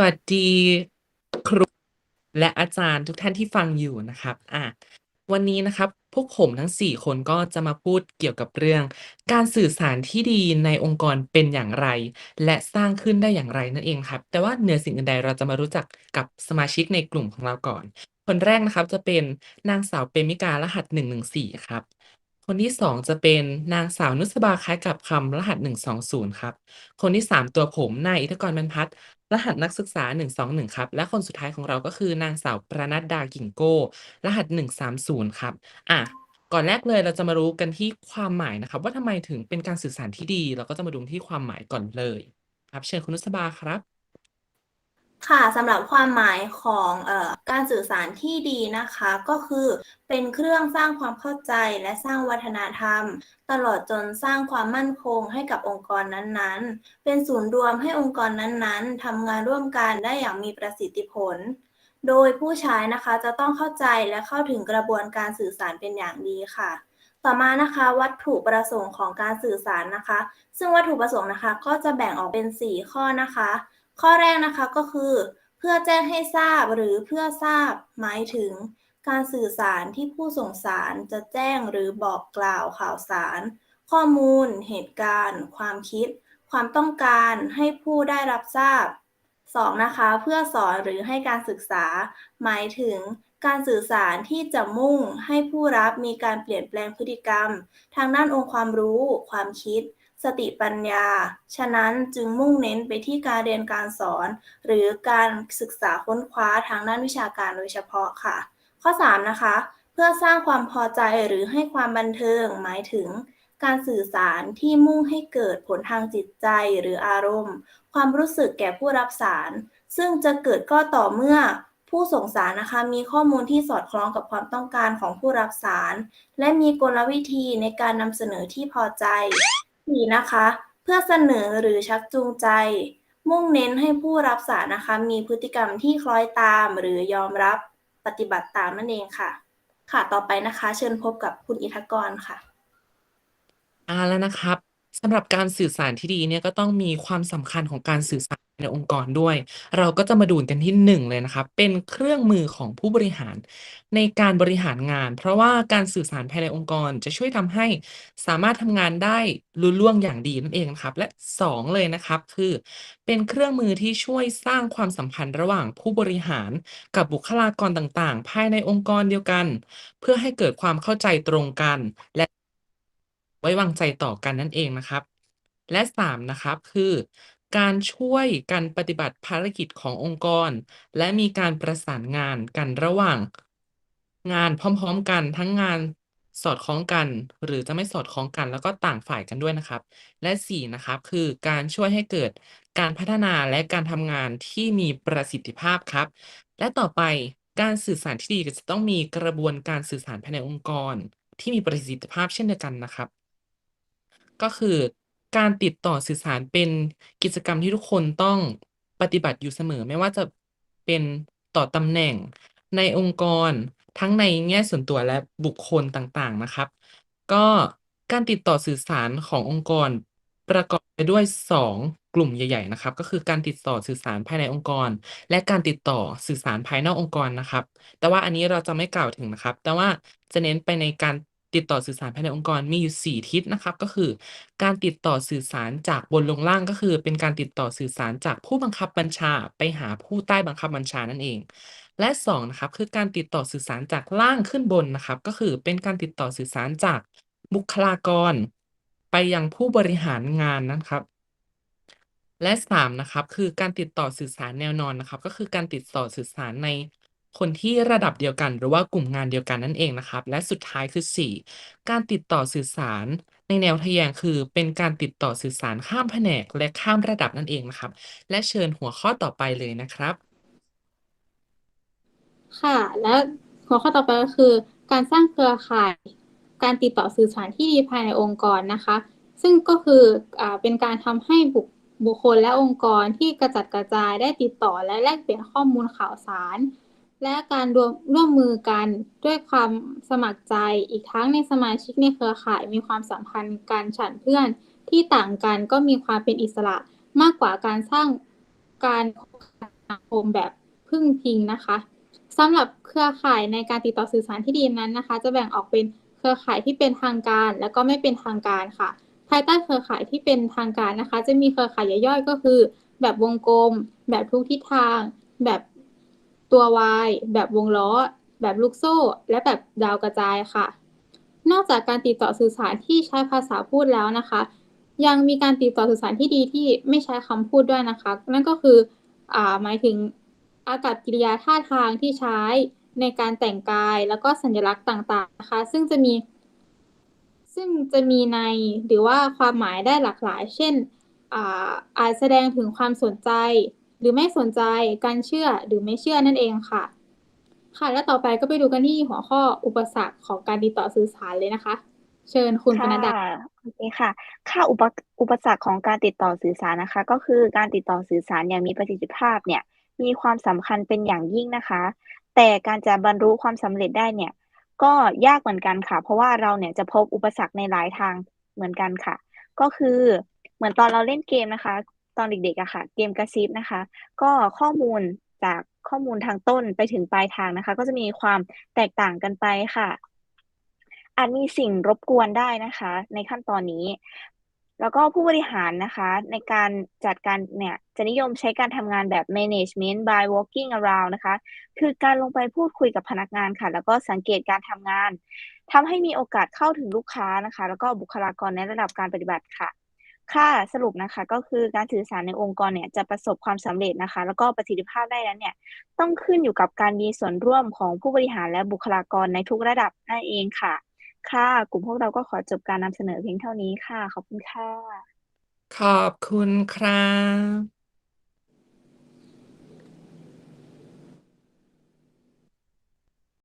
วัสดีครูและอาจารย์ทุกท่านที่ฟังอยู่นะครับอ่าวันนี้นะครับพวกผมทั้ง 4 คนก็จะมาพูดเกี่ยวกับเรื่อง การสื่อสารที่ดีในองค์กรเป็นอย่างไร และสร้างขึ้นได้อย่างไรนั่นเองครับ แต่ว่าเหนือสิ่งอื่นใดเราจะมารู้จักกับสมาชิกในกลุ่มของเราก่อน คนแรกนะครับจะเป็นนางสาวเปมิการหัส114ครับคนที่ 2 จะเป็นนางสาวนุสบาคล้ายกับคำรหัส 120 ครับ คนที่ 3 ตัวผมนายอิทธกรบรรพัฒ รหัสนักศึกษา 121 ครับ และคนสุดท้ายของเราก็คือนางสาวประนัดดากิ่งโก้ รหัส 130 ครับ อะ ก่อนแรกเลยเราจะมารู้กันที่ความหมายนะครับ ว่าทำไมถึงเป็นการสื่อสารที่ดี เราก็จะมาดูที่ความหมายก่อนเลย ครับ เชิญคุณนุสบาครับ ค่ะสำหรับความหมายของออการสื่อสารที่ดีนะคะ ก็คือเป็นเครื่องสร้างความเข้าใจและสร้างวัฒนธรรม ตลอดจนสร้างความมั่นคงให้กับองค์กรนั้นๆ เป็นศูนย์รวมให้องค์กรนั้นๆทำงานร่วมกันได้อย่างมีประสิทธิผล โดยผู้ใช้นะคะจะต้องเข้าใจและเข้าถึงกระบวนการสื่อสารเป็นอย่างดีค่ะต่อมานะคะวัตถุประสงค์ของการสื่อสารนะคะ ซึ่งวัตถุประสงค์นะคะก็จะแบ่งออกเป็น 4 ข้อนะคะ ข้อแรกนะคะก็คือเพื่อแจ้งให้ทราบหรือเพื่อทราบหมายถึงการสื่อสารที่ผู้ส่งสารจะแจ้งหรือบอกกล่าวข่าวสาร ข้อมูล เหตุการณ์ ความคิด ความต้องการให้ผู้ได้รับทราบ 2. นะคะเพื่อสอนหรือให้การศึกษา หมายถึงการสื่อสารที่จะมุ่งให้ผู้รับมีการเปลี่ยนแปลงพฤติกรรม ทางด้านองค์ความรู้ ความคิด สติปัญญา ฉะนั้นจึงมุ่งเน้นไปที่การเรียนการสอน หรือการศึกษาค้นคว้าทางด้านวิชาการโดยเฉพาะค่ะ ข้อ 3 นะคะ เพื่อสร้างความพอใจหรือให้ความบันเทิงหมายถึง การสื่อสารที่มุ่งให้เกิดผลทางจิตใจหรืออารมณ์ ความรู้สึกแก่ผู้รับสาร ซึ่งจะเกิดก็ต่อเมื่อผู้ส่งสารนะคะมีข้อมูลที่สอดคล้องกับความต้องการของผู้รับสาร และมีกลวิธีในการนำเสนอที่พอใจ สี่นะคะ เพื่อเสนอหรือชักจูงใจ มุ่งเน้นให้ผู้รับสารนะคะ มีพฤติกรรมที่คล้อยตามหรือยอมรับปฏิบัติตามนั่นเองค่ะ ค่ะต่อไปนะคะ เชิญพบกับคุณอิทธกรค่ะ อ่าแล้วนะครับ สำหรับการสื่อสารที่ดีเนี่ยก็ต้องมีความสำคัญของการสื่อสารในองค์กรด้วย เราก็จะมาดูกันที่หนึ่งเลยนะครับเป็นเครื่องมือของผู้บริหาร ในการบริหารงาน เพราะว่าการสื่อสารภายในองค์กรจะช่วยทำให้สามารถทำงานได้ลุล่วงอย่างดีนั่นเองนะครับ และสองเลยนะครับคือ เป็นเครื่องมือที่ช่วยสร้างความสัมพันธ์ระหว่างผู้บริหารกับบุคลากรต่างๆ ภายในองค์กรเดียวกัน เพื่อให้เกิดความเข้าใจตรงกัน และ ไว้วางใจต่อกันนั่นเองนะครับ และ3นะครับคือการช่วยกันปฏิบัติภารกิจขององค์กร และมีการประสานงานกันระหว่าง งานพร้อมๆกันทั้งงานสอดคล้องกัน หรือจะไม่สอดคล้องกัน แล้วก็ต่างฝ่ายกันด้วยนะครับ และ4นะครับคือการช่วยให้เกิดการพัฒนาและการทำงานที่มีประสิทธิภาพครับ และต่อไปการสื่อสารที่ดีก็จะต้องมีกระบวนการสื่อสารภายในองค์กร ที่มีประสิทธิภาพเช่นเดียวกันนะครับ ก็คือการติดต่อสื่อสารเป็นกิจกรรมที่ทุกคนต้องปฏิบัติอยู่เสมอ ไม่ว่าจะเป็นต่อตำแหน่งในองค์กร ทั้งในแง่ส่วนตัวและบุคคลต่างๆนะครับ ก็การติดต่อสื่อสารขององค์กรประกอบไปด้วย 2 กลุ่มใหญ่ ๆ นะครับ ก็คือการติดต่อสื่อสารภายในองค์กร และการติดต่อสื่อสารภายนอกองค์กรนะครับ แต่ว่าอันนี้เราจะไม่กล่าวถึงนะครับ แต่ว่าจะเน้นไปในการ ติดต่อสื่อสารภายในองค์กรมีอยู่ 4 ทิศนะครับ ก็คือ การติดต่อสื่อสารจากบนลงล่างก็คือ เป็นการติดต่อสื่อสารจากผู้บังคับบัญชาไปหาผู้ใต้บังคับบัญชานั่นเอง และ2นะครับคือการติดต่อสื่อสารจากล่างขึ้นบนนะครับ ก็คือเป็นการติดต่อสื่อสารจากบุคลากร ไปยังผู้บริหารงานนะครับและ3นะครับคือการติดต่อสื่อสารแนวนอนนะครับ ก็คือการติดต่อสื่อสารใน คนที่ระดับเดียวกัน หรือว่ากลุ่มงานเดียวกันนั่นเองนะครับ และสุดท้ายคือ 4 การติดต่อสื่อสาร ในแนวทะแยงคือเป็นการติดต่อสื่อสารข้ามแผนกและข้ามระดับนั่นเองนะครับ และเชิญหัวข้อต่อไปเลยนะครับ ค่ะ และหัวข้อต่อไปก็คือ การสร้างเครือข่าย การติดต่อสื่อสารที่ดีภายในองค์กรนะคะ ซึ่งก็คืออเป็นการทำให้บุคบุคคลและองค์กรที่กระจัดกระจายได้ติดต่อและแลกเปลี่ยนข้อมูลข่าวสาร และการรวมร่วมมือกันด้วยความสมัครใจ อีกทั้งในสมาชิกในเครือข่ายมีความสัมพันธ์กันฉันเพื่อนที่ต่างกันก็มีความเป็นอิสระมากกว่าการสร้างการสังคมแบบพึ่งพิงนะคะสำหรับเครือข่ายในการติดต่อสื่อสารที่ดีนั้นนะคะ จะแบ่งออกเป็นเครือข่ายที่เป็นทางการ และก็ไม่เป็นทางการค่ะ ภายใต้เครือข่ายที่เป็นทางการนะคะ จะมีเครือข่ายย่อยๆก็คือ แบบวงกลม แบบทุกทิศทาง แบบ ตัว Y แบบวงล้อ แบบลูกโซ่ และแบบดาวกระจายค่ะ นอกจากการติดต่อสื่อสารที่ใช้ภาษาพูดแล้วนะคะ ยังมีการติดต่อสื่อสารที่ดีที่ไม่ใช้คำพูดด้วยนะคะ นั่นก็คืออ่าหมายถึงอากับกิริยาท่าทางที่ใช้ในการแต่งกายแล้วก็สัญลักษณ์ต่างๆนะคะ ซึ่งจะมี ซึ่งจะมีในหรือว่าความหมายได้หลากหลาย เช่นอ่าอาจแสดงถึงความสนใจ หรือไม่สนใจการเชื่อหรือไม่เชื่อนั่นเองค่ะ ค่ะ แล้วต่อไปก็ไปดูกันที่หัวข้ออุปสรรคของการติดต่อสื่อสารเลยนะคะ เชิญคุณปค่ะนัดาโอเคค่ะ ค่ะอุปอุปสรรคของการติดต่อสื่อสารนะคะ ก็คือการติดต่อสื่อสารอย่างมีประสิทธิภาพเนี่ยมีความสำคัญเป็นอย่างยิ่งนะคะ แต่การจะบรรลุความสำเร็จได้เนี่ย ก็ยากเหมือนกันค่ะ เพราะว่าเราเนี่ยจะพบอุปสรรคในหลายทางเหมือนกันค่ะ ก็คือเหมือนตอนเราเล่นเกมนะคะ ตอนเด็กๆอะค่ะ เกมกระซิบนะคะ ก็ข้อมูลจากข้อมูลทางต้นไปถึงปลายทางนะคะ ก็จะมีความแตกต่างกันไปค่ะ อาจมีสิ่งรบกวนได้นะคะ ในขั้นตอนนี้ แล้วก็ผู้บริหารนะคะ ในการจัดการเนี่ยจะนิยมใช้การทำงานแบบ management by walking around นะคะ คือการลงไปพูดคุยกับพนักงานค่ะ แล้วก็สังเกตการทำงานทำให้มีโอกาสเข้าถึงลูกค้านะคะ แล้วก็บุคลากรในระดับการปฏิบัติค่ะ ค่ะสรุปนะคะก็คือการสื่อสารในองค์กรเนี่ยจะประสบความสำเร็จนะคะ แล้วก็ประสิทธิภาพได้นั้นเนี่ยต้องขึ้นอยู่กับการมีส่วนร่วมของผู้บริหารและบุคลากรในทุกระดับนั่นเองค่ะ ค่ะ กลุ่มพวกเราก็ขอจบการนำเสนอเพียงเท่านี้ค่ะ ขอบคุณค่ะ ขอบคุณครับ